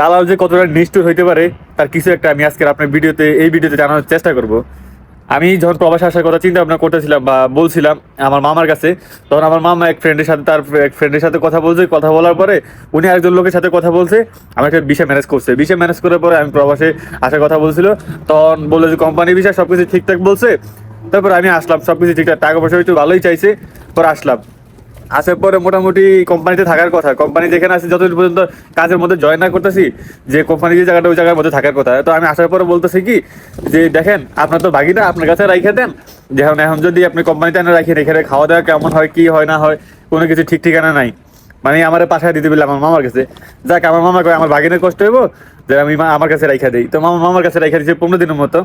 দালাল যে কতটা নিষ্ঠুর হইতে পারে, তার কিছু একটা আমি আজকে আপনার ভিডিওতে, এই ভিডিওতে জানানোর চেষ্টা করব। আমি যখন প্রবাসে আসার কথা চিন্তা ভাবনা করতেছিলাম বা বলছিলাম আমার মামার কাছে, তখন আমার মামা এক ফ্রেন্ডের সাথে, তার এক ফ্রেন্ডের সাথে কথা বলছে, কথা বলার পরে উনি একজন লোকের সাথে কথা বলছে, আমার একটা বিষয় ম্যানেজ করছে। বিষয় ম্যানেজ করার পরে আমি প্রবাসে আসার কথা বলছিল, তখন বলল যে কোম্পানির বিষয় সব কিছু ঠিকঠাক বলছে, তারপর আমি আসলাম সব কিছু ঠিকঠাক, টাকা পয়সা একটু ভালোই চাইছে, পরে আসলাম। আসার পরে মোটামুটি কোম্পানিতে থাকার কথা। কোম্পানি যেখানে আছে যতদিন পর্যন্ত কাজের মধ্যে জয়েন না করতেছি, যে কোম্পানি যে জায়গাটা, ওই জায়গার মধ্যে থাকার কথা। তো আমি আসার পরে বলতেছি কি, যে দেখেন, আপনার তো বাকিটা আপনার কাছে রাইখে দেন। যেমন এখন যদি আপনি কোম্পানিতে এনে রাখেন, এখানে খাওয়া দাওয়া কেমন হয়, কি হয়, না হয়, কোনো কিছু ঠিক ঠিকানা নাই। মানে আমার পাশায় দিতে বললাম আমার মামার কাছে। যাক, আমার মামা কয়, আমার ভাগিনের কষ্ট হইব, যে আমি আমার কাছে রাইখা দিই। তো মামা, মামার কাছে রাইখা দিয়েছে পনেরো দিনের মতো।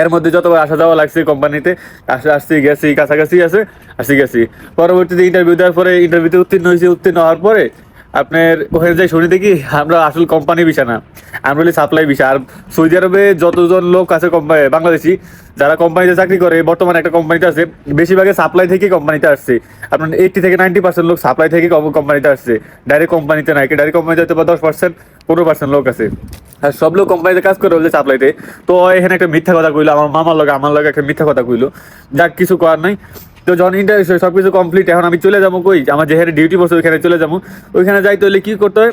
এর মধ্যে যতবার আসা যাওয়া লাগছে কোম্পানিতে, আসে আসছি, গেছি, কাছাকাছি আছে, আসি, গেছি। পরবর্তীতে ইন্টারভিউ দেওয়ার পরে ইন্টারভিউতে উত্তীর্ণ হয়েছি, উত্তীর্ণ হওয়ার পরে আপনার ওখানে যাই শুনি দেখি, আমরা আসল কোম্পানি বিষা না। আমরা বলি সাপ্লাই বিষা আর সৌদি আরবে যতজন লোক আছে কোম্পানি বাংলাদেশি, যারা কোম্পানিতে চাকরি করে, বর্তমানে একটা কোম্পানিতে আছে, বেশিরভাগে সাপ্লাই থেকে কোম্পানিতে আসছে। আপনার এইটটি থেকে নাইনটি পার্সেন্ট লোক সাপ্লাই থেকে কোম্পানিতে আসছে। ডাইরেক্ট কোম্পানিতে নাই ডাইরেক্ট কোম্পানিতে হয়তো বা দশ পার্সেন্ট পনেরো পার্সেন্ট লোক আছে। আর সব লোক কোম্পানিতে কাজ করে বলছে সাপ্লাইতে তো। এখানে একটা মিথ্যা কথা কইলো, আমার মামার লগে, আমার লগে একটা মিথ্যা কথা কইলো। যাক, কিছু করার নাই। তো যখন ইন্টারভিউ সব কিছু কমপ্লিট এখন আমি চলে যাব কই? আমার যেখানে ডিউটি বসে, ওইখানে চলে যাব। ওইখানে যাই তো কি করতে হয়?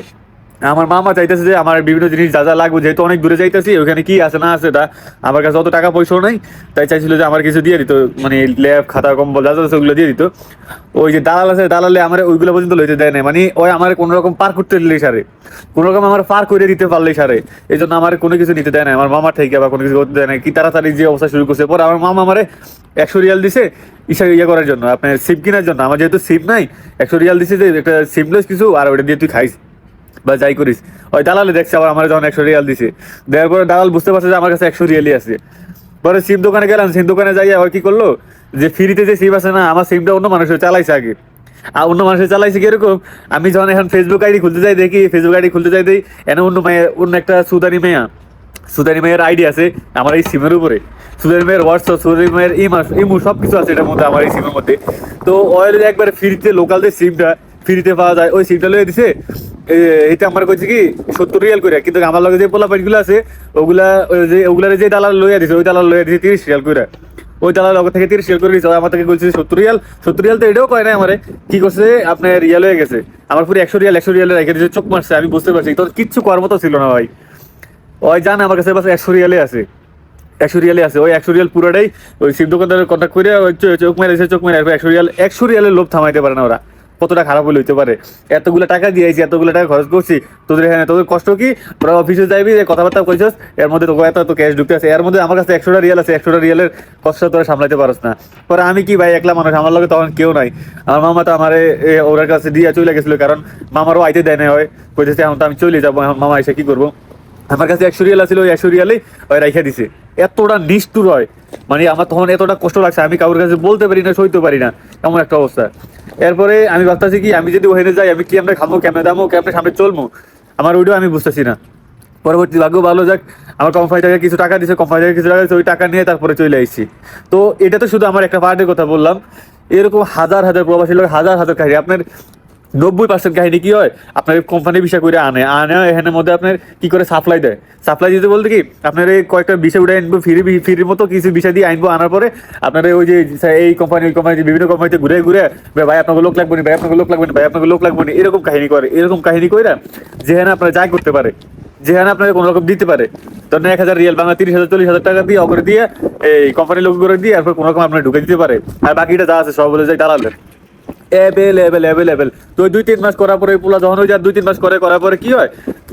আমার মামা চাইতেছে যে আমার বিভিন্ন জিনিস যা যা লাগবে, যেহেতু অনেক দূরে যাইতেছি, ওখানে কি আছে না আছে, তা আমার কাছে অত টাকা পয়সাও নাই, তাই চাইছিল যে আমার কিছু দিয়ে দিত মানে ল্যাব খাতা, কম্বল, যা যা আছে ওগুলো দিয়ে দিত। ওই যে দালাল আছে, দালালে আমার ওইগুলো পর্যন্ত লইতে দেয় না মানে ওই আমার কোনো রকম পার করতে দিলেই সারে কোনো রকম আমার পার করে দিতে পারলেই সারে এই জন্য আমার কোনো কিছু নিতে দেয় না আমার মামা থেকে বা কোনো কিছু করতে দেয় না কি তাড়াতাড়ি যে অবস্থা শুরু করছে, পরে আমার মামা আমারে একশো রিয়াল দিছে, ইসা ইয়ে করার জন্য, আপনার সিম কেনার জন্য, আমার যেহেতু সিম নাই, একশো রিয়াল দিছে যে, একটা সিমলেস কিছু, আর ওটা দিয়ে তুই খাইস। বা যাই করিস। ওই দালালে দেখছে আবার আমার যখন একশো রিয়াল দিছে। দেওয়ার পরে দালাল বুঝতে পারছে যে আমার কাছে একশো রিয়ালই আছে। পরে সিম দোকানে গেলাম, সিম দোকানে যাই আবার কি করল? যে ফ্রিতে যে সিম আছে না, আমার সিমটা অন্য মানুষের চালাইছে আগে। আর অন্য মানুষের চালাইছে কীরকম? আমি যখন এখন ফেসবুক আইডি খুলতে যাই, দেখি ফেসবুক আইডি খুলতে যাই দেখি এনে অন্য মেয়ে, অন্য একটা সুদানি মেয়া, সুদানি মেয়ের আইডি আছে আমার এই সিমের উপরে। সুদানি মেয়ের হোয়াটসঅ্যাপ সুদানি মেয়ের ইমা, ইমু সব কিছু আছে এটার মধ্যে, আমার এই সিমের মধ্যে। তো অয়েল একবার ফ্রিতে লোকাল যে সিমটা ফ্রিতে পাওয়া যায়, ওই সিমটা লয়ে দিছে। এ- এইটা আমার কইছে কি সত্তর রিয়াল করে কিন্তু আমার লগে যে পোলা গুলো আছে, ওগুলা যে ওগুলার যে দালাল লইয়া দিছে, ওই দালাল লইয়া দিছে তিরিশ রিয়াল করে ওই দালাল লগে থেকে তিরিশ রিয়াল করে দিছে। আমার থেকে বলছে সত্তর রিয়াল সত্তর রিয়াল তো এটাও কয় না আমারে কি করছে আপনার রিয়াল হয়ে গেছে। আমার পুরো একশো রিয়াল একশো রিয়াল রেখে দিয়েছে চোখ মারছে, আমি বুঝতে পারছি তো কিচ্ছু করার মতো ছিল না ভাই। ওই জানে আমার কাছে বাস একশো রিয়ালে আছে। একশো রিয়ালে আছে। ওই একশো রিয়াল পুরোটাই ওই সিম দোকানদারের কন্ট্যাক্ট করে চোখ মেরেছে চোখ মেরে একশো রিয়াল, একশো রিয়ালের লোভ থামাইতে পারে না ওরা। কতটা খারাপ হলে হইতে পারে? এতগুলো টাকা দিয়েছি এতগুলো টাকা খরচ করছি, তোদের এখানে তোদের কষ্ট কি? তোরা অফিসে যাইবি, যে কথাবার্তা কইছিস, এর মধ্যে তোকে এত এত ক্যাশ ঢুকতে আছে, এর মধ্যে আমার কাছে একশোটা রিয়াল আছে, একশোটা রিয়ালের কষ্ট তোরা সামলাতে পারস না। পরে আমি কি ভাই একলা মানুষ, আমার লগে তখন কেউ নাই। আমার মামা তো আমার ওর কাছে দিয়ে চলে গেছিল, কারণ মামারও আইতে দেয় না হয়। কইতেছে, এখন তো আমি চলে যাব মামা এসে কি করব? আমার কাছে একশো রিয়াল আছিল, ওই একশো রিয়ালেই ওই রাইখা দিছে। এতটা নিষ্ঠুর হয়। মানে আমার তখন এতটা কষ্ট লাগছে, আমি কারোর কাছে বলতে পারি না, সইতে পারি না, এমন একটা অবস্থা। এরপরে আমি ভাবতেছি কি, আমি যদি ওখানে যাই, আমি কি আমরা খাব কেমনে দামো, কেমনে সামনে চলবো আমার ওইটাও আমি বুঝতেছি না। পরবর্তী ভাগ্য ভালো যাক, আমার কোম্পানি থেকে কিছু টাকা দিছে কোম্পানি থেকে কিছু টাকা দিয়েছে ওই টাকা নিয়ে তারপরে চলে আসছি তো এটা তো শুধু আমার একটা পার্টের কথা বললাম। এরকম হাজার হাজার প্রবাসী লোক, হাজার হাজার কাহিনী আপনার নব্বই পার্সেন্ট কাহিনী কি হয়? আপনার কোম্পানি বিষয় করে আনে। আনে এখানের মধ্যে আপনার কি করে সাপ্লাই দেয়? সাপ্লাই দিতে বলতে কি, আপনার এই কয়েকটা বিষয় উঠে আনব ফ্রি ফ্রির মতো কিছু বিষয় দিয়ে আনব, আনার পরে আপনার ওই যে এই কোম্পানি ওই কোম্পানি বিভিন্ন কোম্পানিতে ঘুরে ঘুরে ভাই, আপনাকে লোক লাগবে না, ভাই, আপনাকে লোক লাগবে ভাই, আপনাকে লোক লাগবে না, এরকম কাহিনী করে, এরকম কাহিনী করে যেখানে আপনারা যাই করতে পারে, যেখানে আপনাকে কোনো রকম দিতে পারে, ধরেন এক হাজার রিয়াল বাংলা তিরিশ হাজার, চল্লিশ হাজার টাকা দিয়ে, অগরে দিয়ে এই কোম্পানির লোক করে দিয়ে তারপর কোনো রকম আপনার ঢুকে দিতে পারে। আর বাকিটা যা আছে সব বলে যায় দালালের অ্যাভেলেবেল অ্যাভেলেবেল তো দুই তিন মাস করার পরে পোলা যখন ওই যায় দুই তিন মাস করে, করার পরে কি হয়?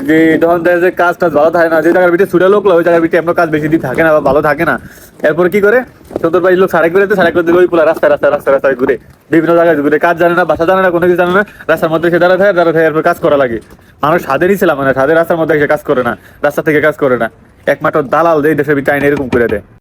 যে তখন দেখা যায় কাজ টাজ ভালো থাকে না, যে জায়গার ভিতরে ছুটে লোক ওই জায়গার ভিতরে এমন কাজ বেশি দিন থাকে না বা ভালো থাকে না। এরপরে কি করে? সত্তর বাইশ লোক সাড়ে করে সাড়ে করে দিলে ওই পোলা রাস্তায় রাস্তায় রাস্তায় রাস্তায় ঘুরে। বিভিন্ন জায়গায় ঘুরে, কাজ জানে না, বাসা জানে না, কোনো কিছু জানে না, রাস্তার মধ্যে সে দাঁড়া থাকে দাঁড়া থাকে, এরপর কাজ করা লাগে। মানুষ সাদেরই ছিলাম মানে সাদের রাস্তার মধ্যে এসে কাজ করে না, রাস্তা থেকে কাজ করে না। একমাত্র দালাল এই দেশের ভিতরে আইন এরকম করে দেয়।